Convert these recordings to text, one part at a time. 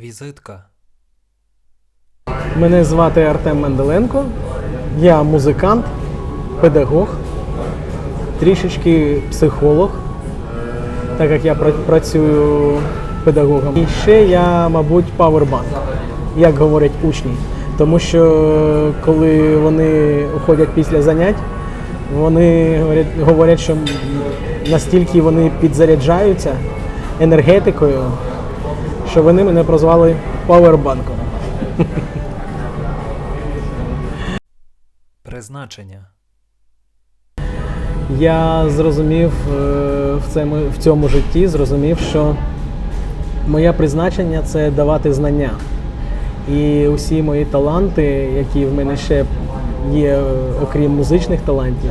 Візитка. Мене звати Артем Менделенко. Я музикант, педагог, трішечки психолог, так як я пра- працюю педагогом. І ще я, мабуть, павербанк, як говорять учні. Тому що коли вони уходять після занять, вони говорять, що настільки вони підзаряджаються енергетикою, що вони мене прозвали павербанком. Призначення. Я зрозумів е, в цьому, в цьому житті, зрозумів, що моє призначення це давати знання. І усі мої таланти, які в мене ще є, е, окрім музичних талантів,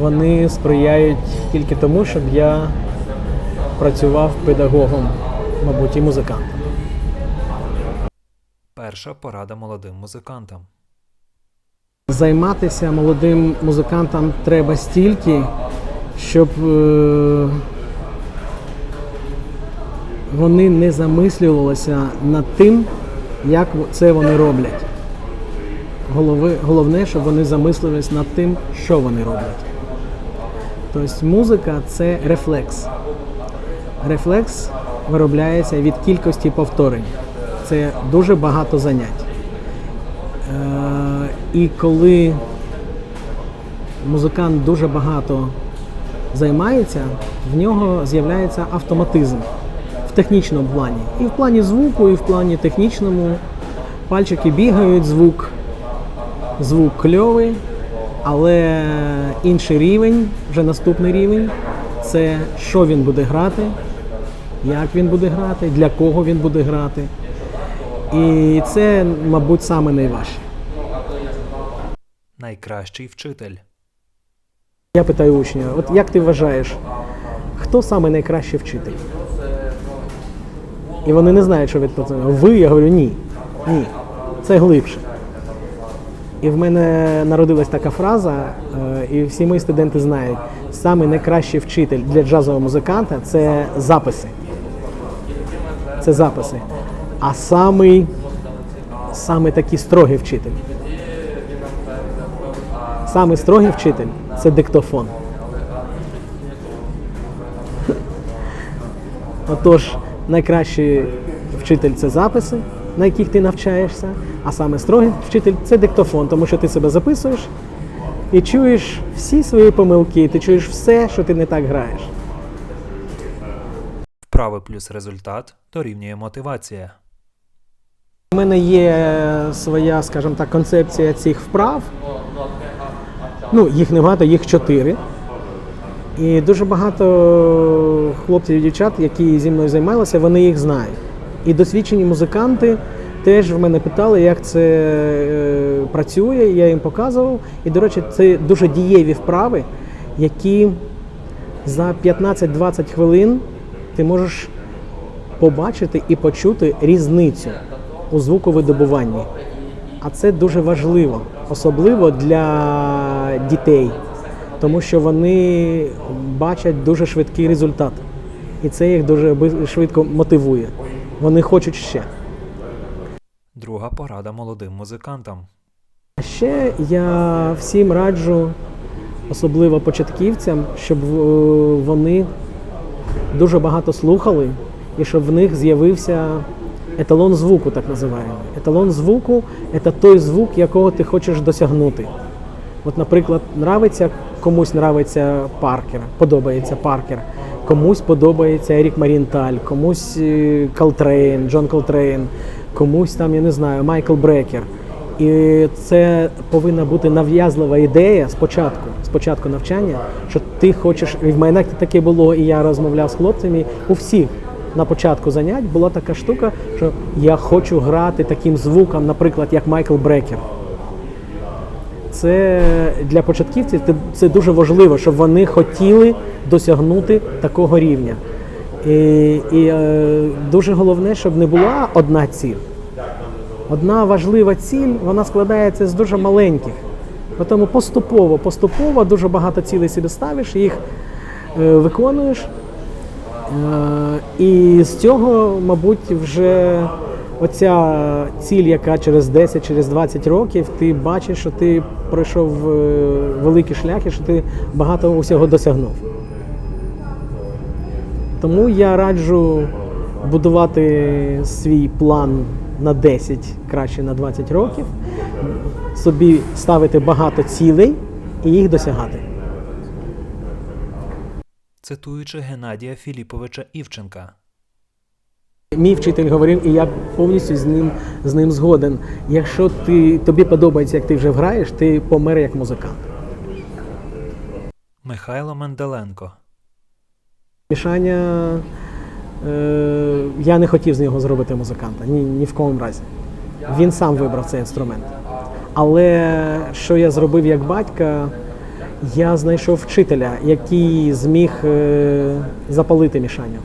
вони сприяють тільки тому, щоб я працював педагогом, мабуть, і музикантом. Перша порада молодим музикантам. Займатися молодим музикантам треба стільки, щоб е, вони не замислювалися над тим, як це вони роблять. Голови, головне, щоб вони замислились над тим, що вони роблять. Тобто музика це рефлекс. Рефлекс виробляється від кількості повторень. Це дуже багато занять. Е, І коли музикант дуже багато займається, в нього з'являється автоматизм в технічному плані. І в плані звуку, і в плані технічному. Пальчики бігають, звук, звук кльовий, але інший рівень, вже наступний рівень це що він буде грати, як він буде грати, для кого він буде грати. І це, мабуть, саме найважче. Найкращий вчитель. Я питаю учня, от як ти вважаєш, хто саме найкращий вчитель? І вони не знають, що відповідати. Ви, я говорю, ні. Ні. Це глибше. І в мене народилась така фраза, е, і всі мої студенти знають, саме найкращий вчитель для джазового музиканта це записи. Це записи. А самий, самий такий строгий вчитель. Самий строгий вчитель це диктофон. Отож, найкращий вчитель це записи, на яких ти навчаєшся, а саме строгий вчитель це диктофон, тому що ти себе записуєш і чуєш всі свої помилки, ти чуєш все, що ти не так граєш. Вправи плюс результат дорівнює мотивація. У мене є своя, скажімо так, концепція цих вправ. Ну, їх небагато, їх чотири. І дуже багато хлопців і дівчат, які зі мною займалися, вони їх знають. І досвідчені музиканти теж в мене питали, як це е, працює. Я їм показував. І, до речі, це дуже дієві вправи, які за 15-20 хвилин ти можеш побачити і почути різницю у звуковидобуванні. А це дуже важливо, особливо для дітей, тому що вони бачать дуже швидкий результат. І це їх дуже швидко мотивує. Вони хочуть ще. Друга порада молодим музикантам. А ще я всім раджу, особливо початківцям, щоб е, вони дуже багато слухали і щоб в них з'явився еталон звуку, так називаємо. Еталон звуку це той звук, якого ти хочеш досягнути. От, наприклад, нравиться, комусь нравиться Паркер, подобається Паркер, комусь подобається Ерік Марінталь, комусь е, Колтрейн, Джон Колтрейн, комусь там, я не знаю, Майкл Брекер. І це повинна бути нав'язлива ідея спочатку, спочатку навчання, що ти хочеш. І в мене таке було, і я розмовляв з хлопцями. У всіх на початку занять була така штука, що я хочу грати таким звуком, наприклад, як Майкл Брекер. Це для початківців це- дуже важливо, щоб вони хотіли досягнути такого рівня. І, і е, дуже головне, щоб не була одна ціль. Одна важлива ціль, вона складається з дуже маленьких. Тому поступово, поступово дуже багато цілей собі ставиш, їх е, виконуєш. Е, і з цього, мабуть, вже оця ціль, яка через 10, через 20 років, ти бачиш, що ти пройшов е, великий шлях і що ти багато усього досягнув. Тому я раджу будувати свій план на 10, краще на 20 років, собі ставити багато цілей і їх досягати. Цитуючи Геннадія Філіповича Івченка. Мій вчитель говорив, і я повністю з ним, з ним згоден. Якщо ти, тобі подобається, як ти вже граєш, ти помер як музикант. Михайло Менделенко. Мішання е, я не хотів з нього зробити музиканта, ні, ні в кому разі. Він сам вибрав цей інструмент. Але що я зробив як батька, я знайшов вчителя, який зміг е, запалити мішаню.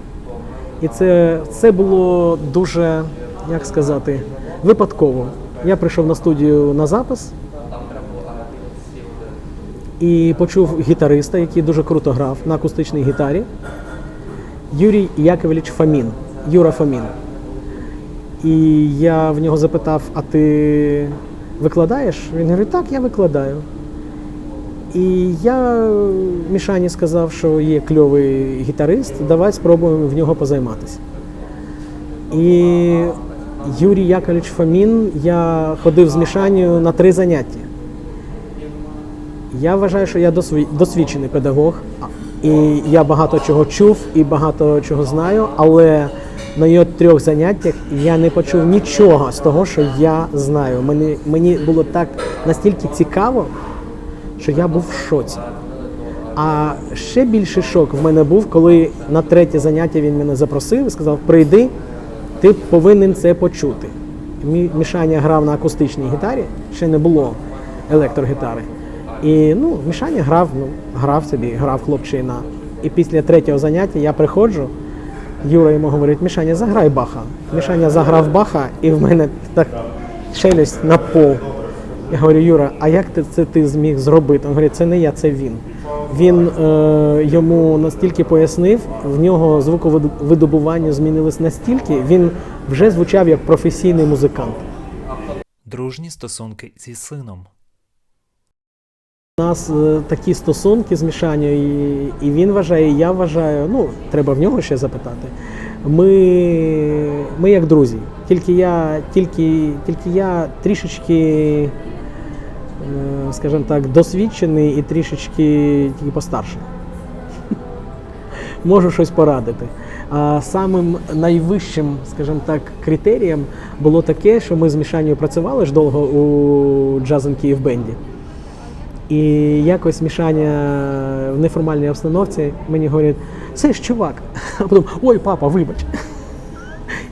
І це, це було дуже, як сказати, випадково. Я прийшов на студію на запис і почув гітариста, який дуже круто грав на акустичній гітарі. Юрій Яковлевич Фомін, Юра Фомін. І я в нього запитав: а ти викладаєш? Він говорить, так, я викладаю. І я Мішані сказав, що є кльовий гітарист, давай спробуємо в нього позайматися. І Юрій Яковлевич Фомін, я ходив з Мішанію на три заняття. Я вважаю, що я досві- досвідчений педагог, і я багато чого чув і багато чого знаю, але на його трьох заняттях я не почув нічого з того, що я знаю. Мені, мені було так настільки цікаво, що я був в шоці. А ще більший шок в мене був, коли на третє заняття він мене запросив і сказав: прийди, ти повинен це почути. Мі- Мішаня грав на акустичній гітарі, ще не було електрогітари. І ну, Мішаня грав, ну, грав собі, грав хлопчина. І після третього заняття я приходжу, Юра йому говорить, Мішаня, заграй Баха. Мішаня заграв Баха, і в мене так челюсть на пол. Я говорю, Юра, а як ти це ти зміг зробити? Він говорить, це не я, це він. Він е, йому настільки пояснив, в нього звуковидобування змінилось настільки, він вже звучав як професійний музикант. Дружні стосунки зі сином. Нас е, такі стосунки з Мішаною, і, і він вважає, і я вважаю, ну, треба в нього ще запитати. Ми, ми як друзі. Тільки я, тільки, тільки я трішечки, е, скажімо так, досвідчений і трішечки тільки постарший. Можу щось порадити. А самим найвищим, скажімо так, критерієм було таке, що ми з Мішаною працювали ж довго у Джазен Київ Бенді. І якось мішання в неформальній обстановці мені говорять, це ж чувак. А потім, ой, папа, вибач.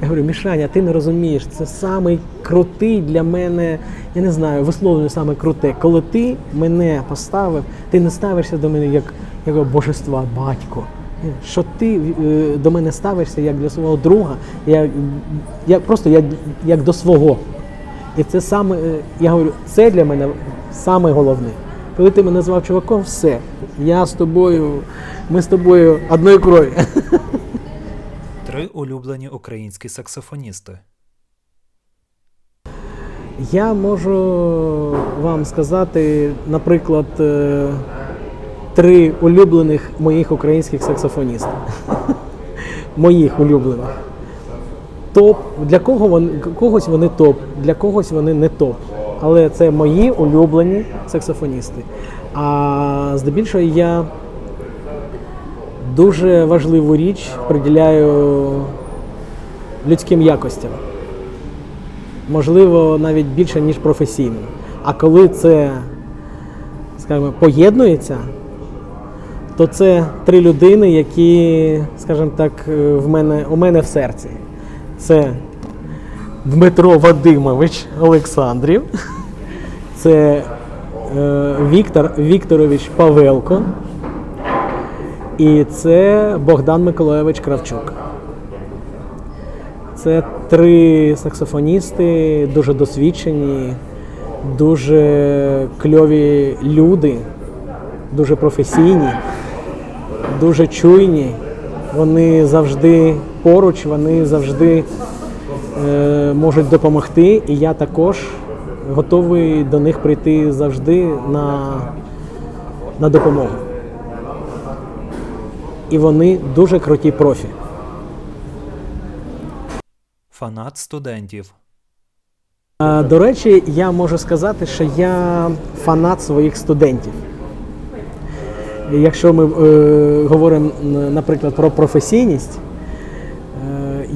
Я говорю, Мішаня, ти не розумієш, це самий крутий для мене, я не знаю, висловлюю саме круте. Коли ти мене поставив, ти не ставишся до мене як, як божества, батько. Що ти е, до мене ставишся як для свого друга, як, як просто як, як до свого. І це саме, е, я говорю, це для мене саме головне. Коли ти мене назвав чуваком, все. Я з тобою, ми з тобою одної крові. Три улюблені українські саксофоністи. Я можу вам сказати, наприклад, е, три улюблених моїх українських саксофоністів. Моїх улюблених. Топ. Для кого вони, когось вони топ, для когось вони не топ. Але це мої улюблені саксофоністи. А здебільшого я дуже важливу річ приділяю людським якостям можливо, навіть більше, ніж професійним. А коли це, скажімо, поєднується, то це три людини, які, скажімо так, в мене, у мене в серці. Це Дмитро Вадимович Олександрів, це е, Віктор Вікторович Павелко і це Богдан Миколайович Кравчук. Це три саксофоністи, дуже досвідчені, дуже кльові люди, дуже професійні, дуже чуйні. Вони завжди поруч, вони завжди можуть допомогти, і я також готовий до них прийти завжди на, на допомогу. І вони дуже круті профі. Фанат студентів. Е, До речі, я можу сказати, що я фанат своїх студентів. Якщо ми е, говоримо, наприклад, про професійність, е,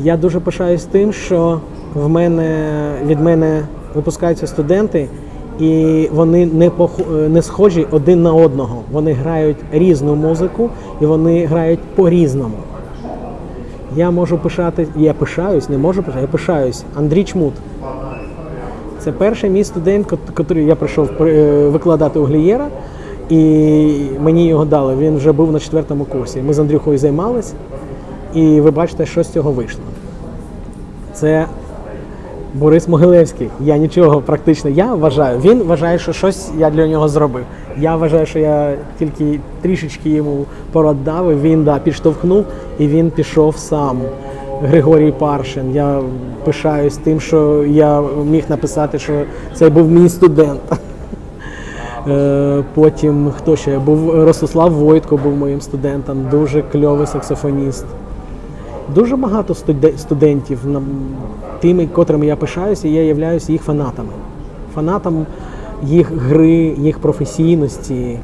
я дуже пишаюсь тим, що в мене, від мене випускаються студенти, і вони не, пох- не схожі один на одного. Вони грають різну музику і вони грають по-різному. Я можу пишати, я пишаюсь, не можу пишати, я пишаюсь. Андрій Чмут. Це перший мій студент, який я прийшов е, викладати у Глієра, і мені його дали. Він вже був на четвертому курсі. Ми з Андрюхою займались, і ви бачите, що з цього вийшло. Це Борис Могилевський. Я нічого практично. Я вважаю, він вважає, що щось я для нього зробив. Я вважаю, що я тільки трішечки йому порад дав, і він да, підштовхнув, і він пішов сам. Григорій Паршин. Я пишаюсь тим, що я міг написати, що це був мій студент. Е, Потім хто ще був Ростислав Войтко був моїм студентом, дуже кльовий саксофоніст. Дуже багато студе- студентів, тими, котрими я пишаюся, я являюся їх фанатами. Фанатом їх гри, їх професійності е,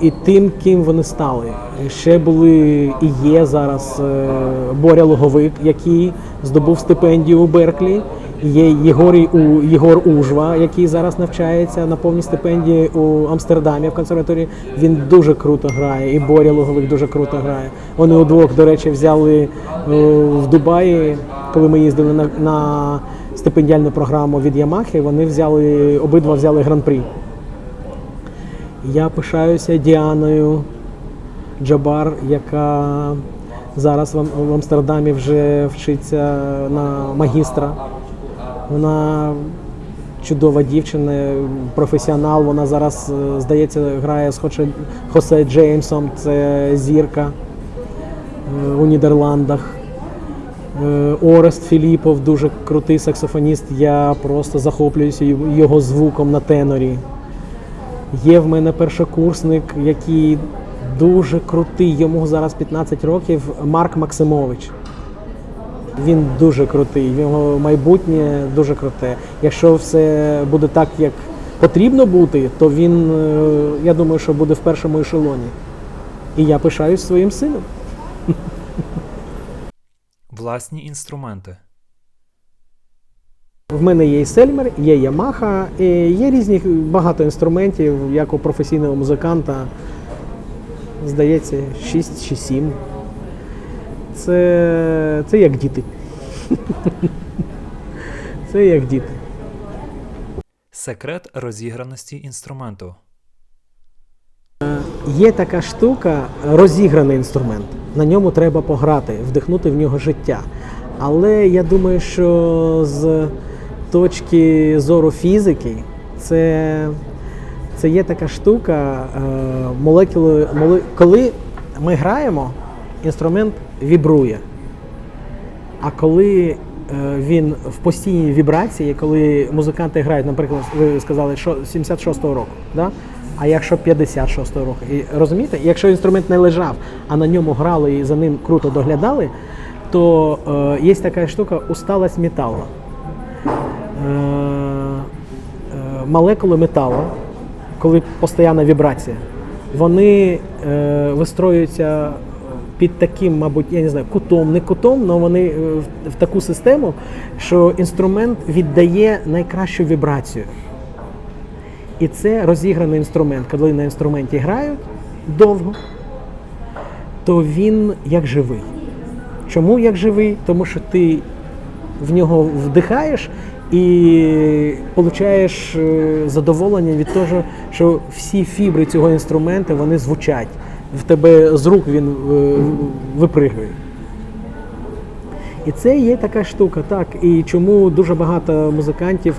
і тим, ким вони стали. Ще були і є зараз е, Боря Логовик, який здобув стипендію у Берклі. Є Єгорій У Єгор Ужва, який зараз навчається на повній стипендії у Амстердамі в консерваторії. Він дуже круто грає, і Боря Логовик дуже круто грає. Вони удвох, до речі, взяли е, в Дубаї, коли ми їздили на, на стипендіальну програму від Ямахи. Вони взяли обидва взяли гран-прі. Я пишаюся Діаною Джабар, яка зараз в Амстердамі вже вчиться на магістра. Вона чудова дівчина, професіонал. Вона зараз, е, здається, грає з Хосе Джеймсом, це зірка е, у Нідерландах. Е, Орест Філіпов, дуже крутий саксофоніст. Я просто захоплююся його звуком на тенорі. Є в мене першокурсник, який дуже крутий, йому зараз 15 років, Марк Максимович. Він дуже крутий, його майбутнє дуже круте. Якщо все буде так, як потрібно бути, то він, е, я думаю, що буде в першому ешелоні. І я пишаюсь своїм сином. Власні інструменти. В мене є і Сельмер, є Ямаха, є різні багато інструментів, як у професійного музиканта. Здається, 6 чи 7. Це, це як діти. Це як діти. Секрет розіграності інструменту. Є така штука, розіграний інструмент. На ньому треба пограти, вдихнути в нього життя. Але я думаю, що з точки зору фізики, це, це є така штука, е, молекули, коли ми граємо, інструмент вібрує. А коли е, він в постійній вібрації, коли музиканти грають, наприклад, ви сказали, що 76-го року, да? а якщо 56-го року, і розумієте, якщо інструмент не лежав, а на ньому грали і за ним круто доглядали, то е, є така штука усталость металу. Е, е, молекули металу, коли постійна вібрація, вони е, вистроюються під таким, мабуть, я не знаю, кутом, не кутом, але вони е, в, таку систему, що інструмент віддає найкращу вібрацію. І це розіграний інструмент. Коли на інструменті грають довго, то він як живий. Чому як живий? Тому що ти в нього вдихаєш і получаєш е, задоволення від того, що всі фібри цього інструменту вони звучать. В тебе з рук він е, випригує. І це є така штука, так. І чому дуже багато музикантів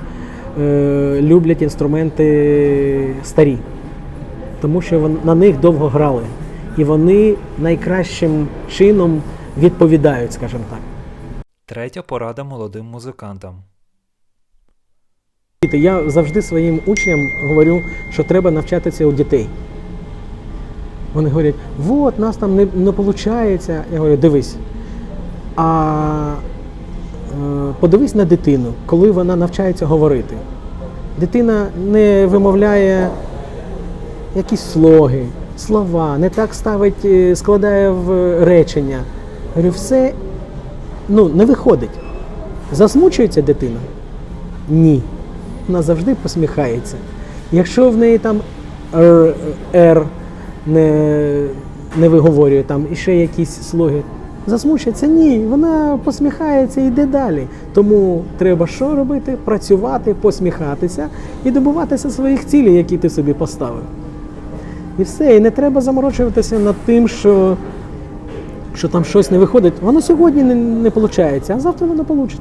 е, люблять інструменти старі. Тому що вон- на них довго грали. І вони найкращим чином відповідають, скажімо так. Третя порада молодим музикантам. Я завжди своїм учням говорю, що треба навчатися у дітей. Вони говорять, от, нас там не, не виходить. Я говорю, дивись. А е, подивись на дитину, коли вона навчається говорити. Дитина не вимовляє якісь слоги, слова, не так ставить, е, складає в речення. Я говорю, все ну, не виходить. Засмучується дитина? Ні. Вона завжди посміхається. Якщо в неї там «р», «р» не, не виговорює, там іще якісь слоги, засмучується? Ні, вона посміхається і йде далі. Тому треба що робити? Працювати, посміхатися і добуватися своїх цілей, які ти собі поставив. І все, і не треба заморочуватися над тим, що, що там щось не виходить. Воно сьогодні не, не виходить, а завтра воно вийде.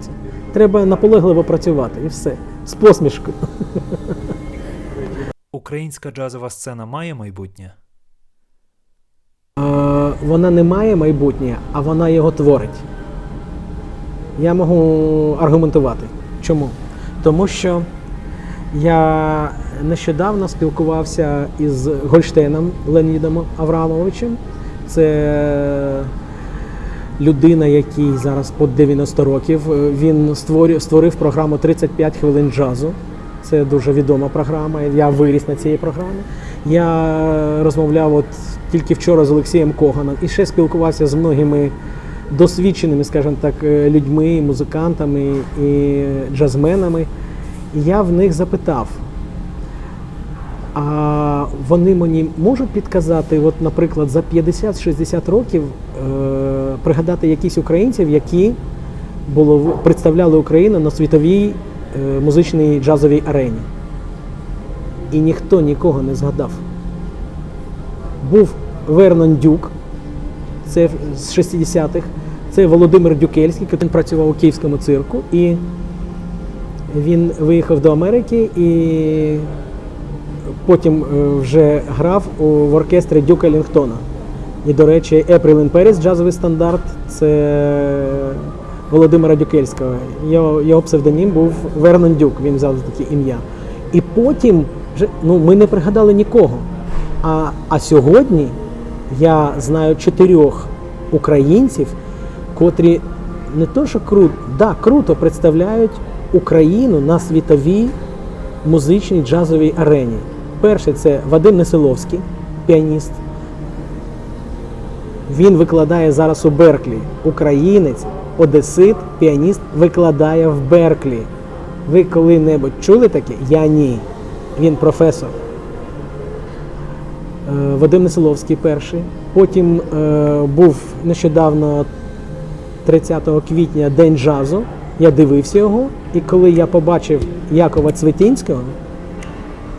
Треба наполегливо працювати і все. З посмішкою. Українська джазова сцена має майбутнє? Вона не має майбутнє, а вона його творить. Я можу аргументувати. Чому? Тому що я нещодавно спілкувався із Гольштейном Леонідом Аврамовичем. Це людина, який зараз по 90 років. Він створив програму 35 хвилин джазу. Це дуже відома програма. Я виріс на цій програмі. Я розмовляв от тільки вчора з Олексієм Коганом і ще спілкувався з многими досвідченими, скажімо так, е, людьми, музикантами і джазменами. І я в них запитав, а вони мені можуть підказати, от, наприклад, за 50-60 років е, пригадати якісь українців, які було, представляли Україну на світовій музичній джазовій арені. І ніхто нікого не згадав. Був Вернон Дюк, це з 60-х, це Володимир Дюкельський, він працював у київському цирку, і він виїхав до Америки і потім е, вже грав в оркестрі Дюка Лінгтона. І, до речі, in Paris, джазовий стандарт, це Володимира Дюкельського. Його, його псевдонім був Вернон Дюк, він взяв таке ім'я. І потім ну, ми не пригадали нікого. А, а сьогодні я знаю чотирьох українців, котрі не то, що круто, да, круто представляють Україну на світовій музичній джазовій арені. Перший це Вадим Несиловський, піаніст. Він викладає зараз у Берклі. Українець, одесит, піаніст викладає в Берклі. Ви коли-небудь чули таке? Я ні. Він професор. Е, Вадим Несиловський перший. Потім е, був нещодавно 30 квітня День джазу. Я дивився його, і коли я побачив Якова Цветінського,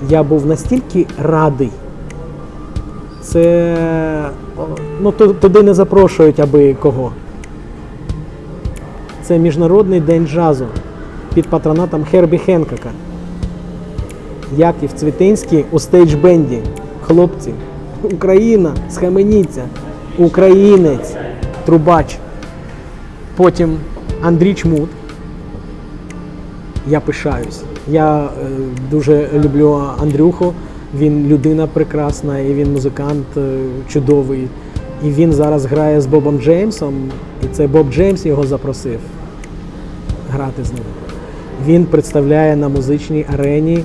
я був настільки радий. Це ну, туди не запрошують аби кого. Це Міжнародний день джазу під патронатом Хербі Хенкока. Яків Цвітинський у стейдж-бенді. Хлопці, Україна, схаменіться, українець, трубач. Потім Андрій Чмут. Я пишаюсь. Я е, дуже люблю Андрюху. Він людина прекрасна, і він музикант е, чудовий. І він зараз грає з Бобом Джеймсом, і це Боб Джеймс його запросив грати з ним. Він представляє на музичній арені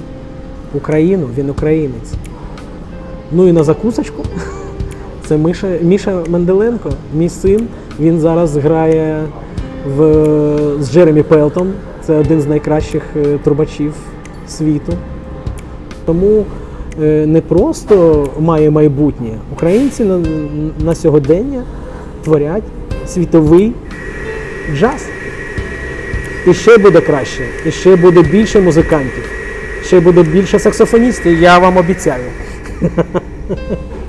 Україну, він українець. Ну і на закусочку. Це Миша, Міша Менделенко, мій син. Він зараз грає в, з Джеремі Пелтом. Це один з найкращих е, трубачів світу. Тому е, не просто має майбутнє. Українці на, на сьогодення творять світовий джаз. І ще буде краще, і ще буде більше музикантів, ще буде більше саксофоністів, я вам обіцяю.